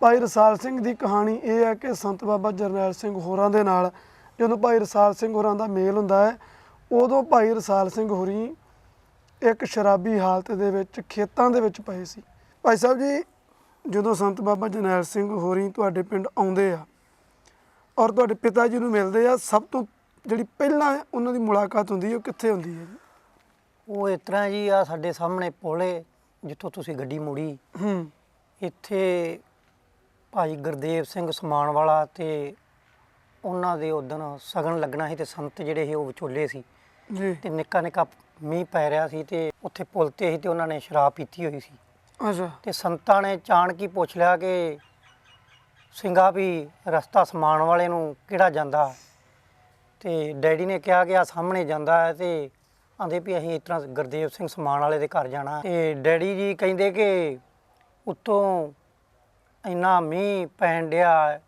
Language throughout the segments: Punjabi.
ਭਾਈ ਰਸਾਲ ਸਿੰਘ ਦੀ ਕਹਾਣੀ ਇਹ ਹੈ ਕਿ ਸੰਤ ਬਾਬਾ ਜਰਨੈਲ ਸਿੰਘ ਹੋਰਾਂ ਦੇ ਨਾਲ ਜਦੋਂ ਭਾਈ ਰਸਾਲ ਸਿੰਘ ਹੋਰਾਂ ਦਾ ਮੇਲ ਹੁੰਦਾ ਹੈ ਉਦੋਂ ਭਾਈ ਰਸਾਲ ਸਿੰਘ ਹੋਰੀ ਇੱਕ ਸ਼ਰਾਬੀ ਹਾਲਤ ਦੇ ਵਿੱਚ ਖੇਤਾਂ ਦੇ ਵਿੱਚ ਪਏ ਸੀ। ਭਾਈ ਸਾਹਿਬ ਜੀ ਜਦੋਂ ਸੰਤ ਬਾਬਾ ਜਰਨੈਲ ਸਿੰਘ ਹੋਰੀ ਤੁਹਾਡੇ ਪਿੰਡ ਆਉਂਦੇ ਆ ਔਰ ਤੁਹਾਡੇ ਪਿਤਾ ਜੀ ਨੂੰ ਮਿਲਦੇ ਆ ਸਭ ਤੋਂ ਜਿਹੜੀ ਪਹਿਲਾਂ ਉਹਨਾਂ ਦੀ ਮੁਲਾਕਾਤ ਹੁੰਦੀ ਹੈ ਉਹ ਕਿੱਥੇ ਹੁੰਦੀ ਹੈ ਜੀ? ਉਹ ਇਸ ਤਰ੍ਹਾਂ ਜੀ ਆ ਸਾਡੇ ਸਾਹਮਣੇ ਪੁਲੇ ਜਿੱਥੋਂ ਤੁਸੀਂ ਗੱਡੀ ਮੋੜੀ। ਹੂੰ। ਇੱਥੇ ਭਾਈ ਗੁਰਦੇਵ ਸਿੰਘ ਸਮਾਨ ਵਾਲਾ ਤੇ ਉਹਨਾਂ ਦੇ ਉਦਣ ਸਗਨ ਲੱਗਣਾ ਸੀ ਤੇ ਸੰਤ ਜਿਹੜੇ ਸੀ ਉਹ ਵਿਚੋਲੇ ਸੀ। ਜੀ। ਤੇ ਨਿੱਕਾ ਨਿੱਕਾ ਮੀਂਹ ਪੈ ਰਿਹਾ ਸੀ ਤੇ ਉੱਥੇ ਪੁਲ ਤੇ ਸੀ ਤੇ ਉਹਨਾਂ ਨੇ ਸ਼ਰਾਬ ਪੀਤੀ ਹੋਈ ਸੀ। ਅੱਛਾ। ਤੇ ਸੰਤਾਂ ਨੇ ਚਾਣਕੀ ਪੁੱਛ ਲਿਆ ਕਿ ਸਿੰਘਾ ਵੀ ਰਸਤਾ ਸਮਾਨ ਵਾਲੇ ਨੂੰ ਕਿਹੜਾ ਜਾਂਦਾ? ਤੇ ਡੈਡੀ ਨੇ ਕਿਹਾ ਕਿ ਆ ਸਾਹਮਣੇ ਜਾਂਦਾ ਹੈ ਤੇ ਆਂਦੇ ਵੀ ਅਸੀਂ ਇਸ ਤਰ੍ਹਾਂ ਗੁਰਦੇਵ ਸਿੰਘ ਸਮਾਨ ਵਾਲੇ ਦੇ ਘਰ ਜਾਣਾ ਤੇ ਡੈਡੀ ਜੀ ਕਹਿੰਦੇ ਕਿ ਉੱਤੋਂ ਇੰਨਾ ਮੀਂਹ ਪੈਣ ਡਿਆ ਹੈ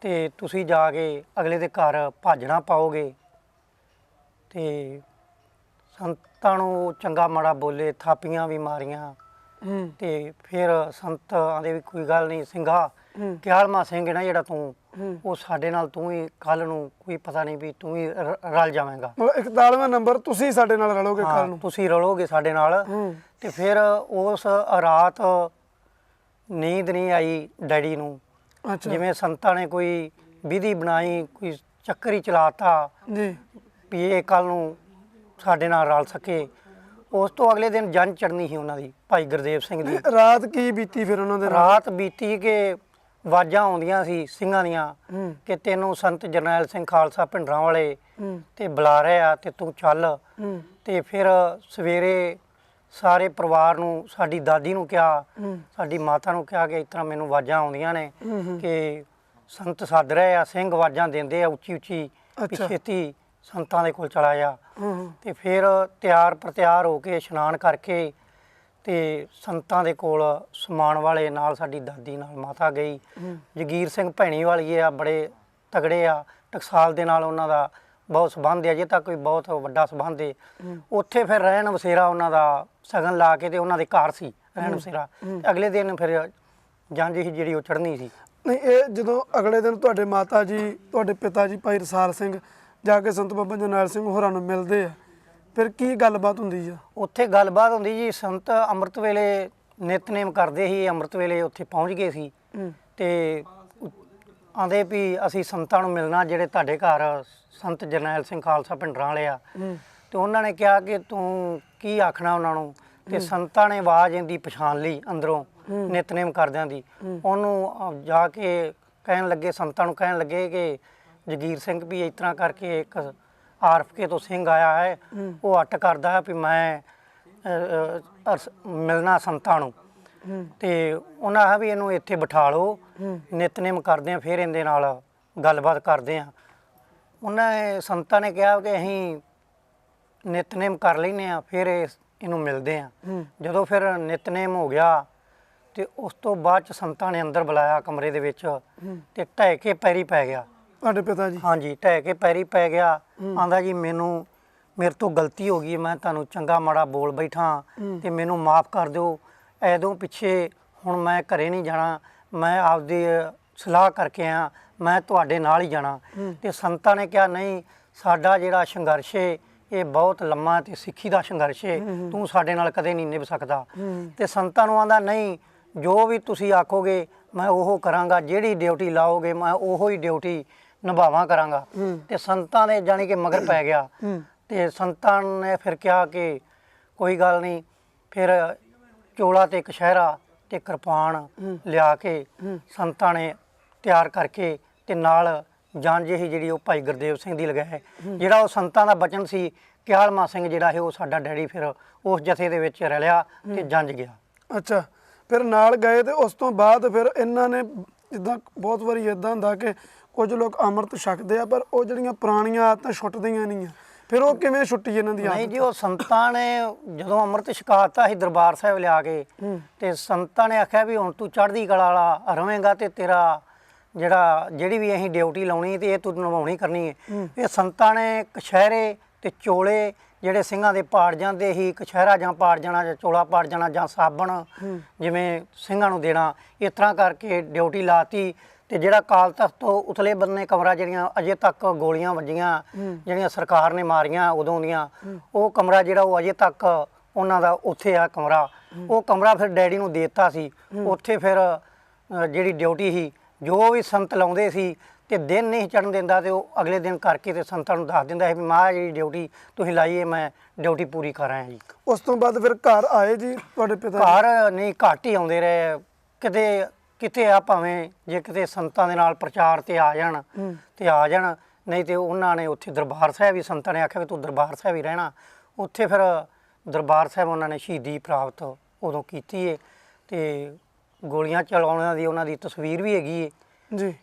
ਤੇ ਤੁਸੀਂ ਜਾ ਕੇ ਅਗਲੇ ਦੇ ਘਰ ਭਾਜਣਾ ਪਾਓਗੇ। ਤੇ ਸੰਤਾਂ ਨੂੰ ਚੰਗਾ ਮਾੜਾ ਬੋਲੇ ਥਾਪੀਆਂ ਵੀ ਮਾਰੀਆਂ। ਹੂੰ। ਤੇ ਫਿਰ ਸੰਤ ਆਂਦੇ ਵੀ ਕੋਈ ਗੱਲ ਨਹੀਂ ਸਿੰਘਾ ਹੂੰ। ਕਿਆਲਮਾ ਸਿੰਘ ਨਾ ਜਿਹੜਾ ਤੂੰ ਹੂੰ। ਉਹ ਸਾਡੇ ਨਾਲ ਤੂੰ ਹੀ ਕੱਲ ਨੂੰ ਕੋਈ ਪਤਾ ਨਹੀਂ ਵੀ ਤੂੰ ਹੀ ਰ- ਰਲ ਜਾਵੇਂਗਾ। ਮਤਲਬ 41ਵਾਂ ਨੰਬਰ ਤੁਸੀਂ ਸਾਡੇ ਨਾਲ ਰਲੋਗੇ ਕੱਲ ਹਾਂ ਨੂੰ। ਤੁਸੀਂ ਰਲੋਗੇ ਸਾਡੇ ਨਾਲ। ਹੂੰ। ਤੇ ਫਿਰ ਉਸ ਰਾਤ ਨੀਂਦ ਨਹੀਂ ਆਈ ਡੈਡੀ ਨੂੰ। ਅੱਛਾ। ਜਿਵੇਂ ਸੰਤਾਂ ਨੇ ਕੋਈ ਵਿਧੀ ਬਣਾਈ ਕੋਈ ਚੱਕਰ ਹੀ ਚਲਾਤਾ ਜੀ। ਵੀ ਇਹ ਕੱਲ ਨੂੰ ਸਾਡੇ ਨਾਲ ਰਲ ਸਕੇ। ਉਸ ਤੋਂ ਅਗਲੇ ਦਿਨ ਜੰਨ ਚੜਨੀ ਸੀ ਉਹਨਾਂ ਦੀ ਭਾਈ ਗੁਰਦੇਵ ਸਿੰਘ ਦੀ। ਰਾਤ ਕੀ ਬੀਤੀ ਫਿਰ ਉਹਨਾਂ ਦੇ ਨਾਲ? ਰਾਤ ਬੀਤੀ ਕਿ ਆਵਾਜ਼ਾਂ ਆਉਂਦੀਆਂ ਸੀ ਸਿੰਘਾਂ ਦੀਆਂ ਹੂੰ। ਕਿ ਤੈਨੂੰ ਸੰਤ ਜਰਨੈਲ ਸਿੰਘ ਖਾਲਸਾ ਭਿੰਡਰਾਂ ਵਾਲੇ ਹੂੰ। ਤੇ ਬੁਲਾ ਰਹੇ ਆ ਤੇ ਤੂੰ ਚੱਲ। ਹੂੰ। ਤੇ ਫਿਰ ਸਵੇਰੇ ਸਾਰੇ ਪਰਿਵਾਰ ਨੂੰ ਸਾਡੀ ਦਾਦੀ ਨੂੰ ਕਿਹਾ ਸਾਡੀ ਮਾਤਾ ਨੂੰ ਕਿਹਾ ਕਿ ਇਸ ਤਰ੍ਹਾਂ ਮੈਨੂੰ ਆਵਾਜ਼ਾਂ ਆਉਂਦੀਆਂ ਨੇ। ਕਿ ਸੰਤ ਸੱਦ ਰਹੇ ਆ ਸਿੰਘ ਆਵਾਜ਼ਾਂ ਦਿੰਦੇ ਆ ਉੱਚੀ ਉੱਚੀ। ਛੇਤੀ ਸੰਤਾਂ ਦੇ ਕੋਲ ਚਲਾ ਜਾ। ਤੇ ਫਿਰ ਤਿਆਰ ਪ੍ਰਤਿਆਰ ਹੋ ਕੇ ਇਸ਼ਨਾਨ ਕਰਕੇ ਤੇ ਸੰਤਾਂ ਦੇ ਕੋਲ ਸਮਾਨ ਵਾਲੇ ਨਾਲ ਸਾਡੀ ਦਾਦੀ ਨਾਲ ਮਾਤਾ ਗਈ। ਜਗੀਰ ਸਿੰਘ ਭੈਣੀ ਵਾਲੀਏ ਆ ਬੜੇ ਤਗੜੇ ਆ ਟਕਸਾਲ ਦੇ ਨਾਲ ਉਹਨਾਂ ਦਾ ਬਹੁਤ ਸਬੰਧ ਹੈ ਜੇ ਤੱਕ ਕੋਈ ਬਹੁਤ ਵੱਡਾ ਸਬੰਧ ਹੈ। ਉੱਥੇ ਫਿਰ ਰਹਿਣ ਵਸੇਰਾ ਉਹਨਾਂ ਦਾ ਸਗਨ ਲਾ ਕੇ ਤੇ ਉਹਨਾਂ ਦੇ ਘਰ ਸੀ ਰਹਿਣ ਵਸੇਰਾ। ਤੇ ਅਗਲੇ ਦਿਨ ਫਿਰ ਜੰਜ ਸੀ ਜਿਹੜੀ ਉਹ ਚੜ੍ਹਨੀ ਸੀ। ਨਹੀਂ ਇਹ ਜਦੋਂ ਅਗਲੇ ਦਿਨ ਤੁਹਾਡੇ ਮਾਤਾ ਜੀ ਤੁਹਾਡੇ ਪਿਤਾ ਜੀ ਭਾਈ ਰਸਾਲ ਸਿੰਘ ਜਾ ਕੇ ਸੰਤ ਬਾਬਾ ਜਰਨੈਲ ਸਿੰਘ ਹੋਰਾਂ ਨੂੰ ਮਿਲਦੇ ਆ ਫਿਰ ਕੀ ਗੱਲਬਾਤ ਹੁੰਦੀ ਆ? ਉੱਥੇ ਗੱਲਬਾਤ ਹੁੰਦੀ ਜੀ ਸੰਤ ਅੰਮ੍ਰਿਤ ਵੇਲੇ ਨਿਤਨੇਮ ਕਰਦੇ ਸੀ ਅੰਮ੍ਰਿਤ ਵੇਲੇ ਉੱਥੇ ਪਹੁੰਚ ਗਏ ਸੀ। ਤੇ ਆਂਦੇ ਵੀ ਅਸੀਂ ਸੰਤਾਂ ਨੂੰ ਮਿਲਣਾ ਜਿਹੜੇ ਤੁਹਾਡੇ ਘਰ ਸੰਤ ਜਰਨੈਲ ਸਿੰਘ ਖਾਲਸਾ ਪਿੰਡਰਾਂ ਵਾਲੇ ਆ। ਤੇ ਉਹਨਾਂ ਨੇ ਕਿਹਾ ਕਿ ਤੂੰ ਕੀ ਆਖਣਾ ਉਹਨਾਂ ਨੂੰ? ਤੇ ਸੰਤਾਂ ਨੇ ਆਵਾਜ਼ ਇਹਦੀ ਪਛਾਣ ਲਈ ਅੰਦਰੋਂ। ਨਿਤਨੇਮ ਕਰਦਿਆਂ ਦੀ। ਉਹਨੂੰ ਜਾ ਕੇ ਕਹਿਣ ਲੱਗੇ ਸੰਤਾਂ ਨੂੰ ਕਹਿਣ ਲੱਗੇ ਕਿ ਜਗੀਰ ਸਿੰਘ ਵੀ ਇਸ ਤਰ੍ਹਾਂ ਕਰਕੇ ਇੱਕ ਆਰਫਕੇ ਤੋਂ ਸਿੰਘ ਆਇਆ ਹੈ। ਉਹ ਅੱਟ ਕਰਦਾ ਹੈ ਵੀ ਮੈਂ ਮਿਲਣਾ ਸੰਤਾਂ ਨੂੰ। ਤੇ ਉਹਨਾਂ ਆਖਿਆ ਵੀ ਇਹਨੂੰ ਇੱਥੇ ਬਿਠਾ ਲਓ ਨਿਤਨੇਮ ਕਰਦੇ ਆ ਫਿਰ ਇਹਦੇ ਨਾਲ ਗੱਲਬਾਤ ਕਰਦੇ ਆ। ਉਹਨਾਂ ਸੰਤਾਂ ਨੇ ਕਿਹਾ ਕਿ ਅਸੀਂ ਨਿਤਨੇਮ ਕਰ ਲੈਨੇ ਆ ਫਿਰ ਇਹਨੂੰ ਮਿਲਦੇ ਆ। ਜਦੋਂ ਫਿਰ ਨਿਤਨੇਮ ਹੋ ਗਿਆ ਤੇ ਉਸ ਤੋਂ ਬਾਅਦ ਚ ਸੰਤਾਂ ਨੇ ਅੰਦਰ ਬੁਲਾਇਆ ਕਮਰੇ ਦੇ ਵਿੱਚ ਤੇ ਢਹਿ ਕੇ ਪੈਰੀ ਪੈ ਗਿਆ। ਤੁਹਾਡੇ ਪਿਤਾ ਜੀ? ਹਾਂਜੀ ਢਹਿ ਕੇ ਪੈਰੀ ਪੈ ਗਿਆ। ਆਂਦਾ ਜੀ ਮੈਨੂੰ ਮੇਰੇ ਤੋਂ ਗਲਤੀ ਹੋ ਗਈ ਮੈਂ ਤੁਹਾਨੂੰ ਚੰਗਾ ਮਾੜਾ ਬੋਲ ਬੈਠਾ। ਤੇ ਮੈਨੂੰ ਮਾਫ ਕਰ ਦਿਓ। ਐਦੋਂ ਪਿੱਛੇ ਹੁਣ ਮੈਂ ਘਰੇ ਨਹੀਂ ਜਾਣਾ ਮੈਂ ਆਪਦੀ ਸਲਾਹ ਕਰਕੇ ਆ ਮੈਂ ਤੁਹਾਡੇ ਨਾਲ ਹੀ ਜਾਣਾ। ਤੇ ਸੰਤਾਂ ਨੇ ਕਿਹਾ ਨਹੀਂ ਸਾਡਾ ਜਿਹੜਾ ਸੰਘਰਸ਼ ਏ ਇਹ ਬਹੁਤ ਲੰਮਾ ਤੇ ਸਿੱਖੀ ਦਾ ਸੰਘਰਸ਼ ਏ। ਤੂੰ ਸਾਡੇ ਨਾਲ ਕਦੇ ਨਹੀਂ ਨਿਭ ਸਕਦਾ। ਤੇ ਸੰਤਾਂ ਨੂੰ ਆਂਦਾ ਨਹੀਂ ਜੋ ਵੀ ਤੁਸੀਂ ਆਖੋਗੇ ਮੈਂ ਉਹ ਕਰਾਂਗਾ ਜਿਹੜੀ ਡਿਊਟੀ ਲਾਓਗੇ ਮੈਂ ਉਹੋ ਹੀ ਡਿਊਟੀ ਨਿਭਾਵਾਂ ਕਰਾਂਗਾ। ਤੇ ਸੰਤਾਂ ਨੇ ਜਾਣੀ ਕਿ ਮਗਰ ਪੈ ਗਿਆ। ਤੇ ਸੰਤਾਂ ਨੇ ਫਿਰ ਕਿਹਾ ਕਿ ਕੋਈ ਗੱਲ ਨਹੀਂ ਫਿਰ ਚੋਲਾ ਤੇ ਕਸ਼ਹਿਰਾ ਤੇ ਕਿਰਪਾਨ। ਲਿਆ ਕੇ ਸੰਤਾਂ ਨੇ ਤਿਆਰ ਕਰਕੇ ਤੇ ਨਾਲ ਜਾਨ ਜਿਹੀ ਜਿਹੜੀ ਉਹ ਭਾਈ ਗੁਰਦੇਵ ਸਿੰਘ ਦੀ ਲਗਾਏ ਜਿਹੜਾ ਉਹ ਸੰਤਾਂ ਦਾ ਬਚਨ ਸੀ ਕਿਆਲਮਾ ਸਿੰਘ ਜਿਹੜਾ ਹੈ ਉਹ ਸਾਡਾ ਡੈਡੀ ਫਿਰ ਉਸ ਜਥੇ ਦੇ ਵਿੱਚ ਰਲਿਆ ਤੇ ਜੰਜ ਗਿਆ। ਅੱਛਾ ਫਿਰ ਨਾਲ ਗਏ ਤੇ ਉਸ ਤੋਂ ਬਾਅਦ ਫਿਰ ਇਹਨਾਂ ਨੇ ਜਿੱਦਾਂ ਬਹੁਤ ਵਾਰੀ ਇਦਾਂ ਹੁੰਦਾ ਕਿ ਕੁਝ ਲੋਕ ਅੰਮ੍ਰਿਤ ਛਕਦੇ ਆ ਪਰ ਉਹ ਜਿਹੜੀਆਂ ਪੁਰਾਣੀਆਂ ਆਦਤਾਂ ਛੁੱਟਦੀਆਂ ਨਹੀਂ ਆ। ਫਿਰ ਉਹ ਕਿਵੇਂ ਛੁੱਟੀ ਇਹਨਾਂ ਦੀ ਨਹੀਂ ਜੀ ਉਹ ਸੰਤਾਂ ਨੇ ਜਦੋਂ ਅੰਮ੍ਰਿਤ ਛਕਾਤਾ ਸੀ ਦਰਬਾਰ ਸਾਹਿਬ ਲਿਆ ਕੇ ਤੇ ਸੰਤਾਂ ਨੇ ਆਖਿਆ ਵੀ ਹੁਣ ਤੂੰ ਚੜ੍ਹਦੀ ਕਲਾ ਵਾਲਾ ਰਵੇਂਗਾ ਤੇ ਤੇਰਾ ਜਿਹੜਾ ਜਿਹੜੀ ਵੀ ਅਸੀਂ ਡਿਊਟੀ ਲਾਉਣੀ ਤੇ ਇਹ ਤੂੰ ਨਿਭਾਉਣੀ ਕਰਨੀ ਹੈ। ਹੂੰ। ਇਹ ਸੰਤਾਂ ਨੇ ਕਛਹਿਰੇ ਤੇ ਚੋਲੇ ਜਿਹੜੇ ਸਿੰਘਾਂ ਦੇ ਪਾੜ ਜਾਂਦੇ ਸੀ ਕਛਹਿਰਾ ਜਾਂ ਪਾੜ ਜਾਣਾ ਜਾਂ ਚੋਲਾ ਪਾੜ ਜਾਣਾ ਜਾਂ ਸਾਬਣ ਜਿਵੇਂ ਸਿੰਘਾਂ ਨੂੰ ਦੇਣਾ ਇਸ ਤਰ੍ਹਾਂ ਕਰਕੇ ਡਿਊਟੀ ਲਾਤੀ। ਤੇ ਜਿਹੜਾ ਕਾਲ ਤਖਤ ਤੋਂ ਉਤਲੇ ਬੰਨੇ ਕਮਰਾ ਜਿਹੜੀਆਂ ਅਜੇ ਤੱਕ ਗੋਲੀਆਂ ਵੱਜੀਆਂ ਜਿਹੜੀਆਂ ਸਰਕਾਰ ਨੇ ਮਾਰੀਆਂ ਉਦੋਂ ਦੀਆਂ ਉਹ ਕਮਰਾ ਜਿਹੜਾ ਉਹ ਅਜੇ ਤੱਕ ਉਹਨਾਂ ਦਾ ਉੱਥੇ ਆ ਕਮਰਾ। ਉਹ ਕਮਰਾ ਫਿਰ ਡੈਡੀ ਨੂੰ ਦੇਤਾ ਸੀ। ਉੱਥੇ ਫਿਰ ਅ, ਜਿਹੜੀ ਡਿਊਟੀ ਸੀ ਜੋ ਵੀ ਸੰਤ ਲਾਉਂਦੇ ਸੀ ਤੇ ਦਿਨ ਨਹੀਂ ਚੜਨ ਦਿੰਦਾ ਤੇ ਉਹ ਅਗਲੇ ਦਿਨ ਕਰਕੇ ਤੇ ਸੰਤਾਂ ਨੂੰ ਦੱਸ ਦਿੰਦਾ ਹੈ ਵੀ ਮਾਂ ਜਿਹੜੀ ਡਿਊਟੀ ਤੁਸੀਂ ਲਾਈ ਹੈ ਮੈਂ ਡਿਊਟੀ ਪੂਰੀ ਕਰ ਆਇਆ ਜੀ। ਉਸ ਤੋਂ ਬਾਅਦ ਫਿਰ ਘਰ ਆਏ ਜੀ ਤੁਹਾਡੇ ਪਿਤਾ ਜੀ? ਘਰ ਨਹੀਂ ਘੱਟ ਹੀ ਆਉਂਦੇ ਰਹੇ। ਕਿਤੇ ਕਿਤੇ ਆ ਭਾਵੇਂ ਜੇ ਕਿਤੇ ਸੰਤਾਂ ਦੇ ਨਾਲ ਪ੍ਰਚਾਰ ਤੇ ਆ ਜਾਣ ਤੇ ਆ ਜਾਣ ਨਹੀਂ ਤੇ ਉਹਨਾਂ ਨੇ ਉੱਥੇ ਦਰਬਾਰ ਸਾਹਿਬ ਹੀ ਸੰਤਾਂ ਨੇ ਆਖਿਆ ਵੀ ਤੂੰ ਦਰਬਾਰ ਸਾਹਿਬ ਹੀ ਰਹਿਣਾ। ਉੱਥੇ ਫਿਰ ਦਰਬਾਰ ਸਾਹਿਬ ਉਹਨਾਂ ਨੇ ਸ਼ਹੀਦੀ ਪ੍ਰਾਪਤ ਉਦੋਂ ਕੀਤੀ ਏ ਤੇ ਗੋਲੀਆਂ ਚਲਾਉਣ ਦੀ ਉਹਨਾਂ ਦੀ ਤਸਵੀਰ ਵੀ ਹੈਗੀ ਏ। ਜੀ।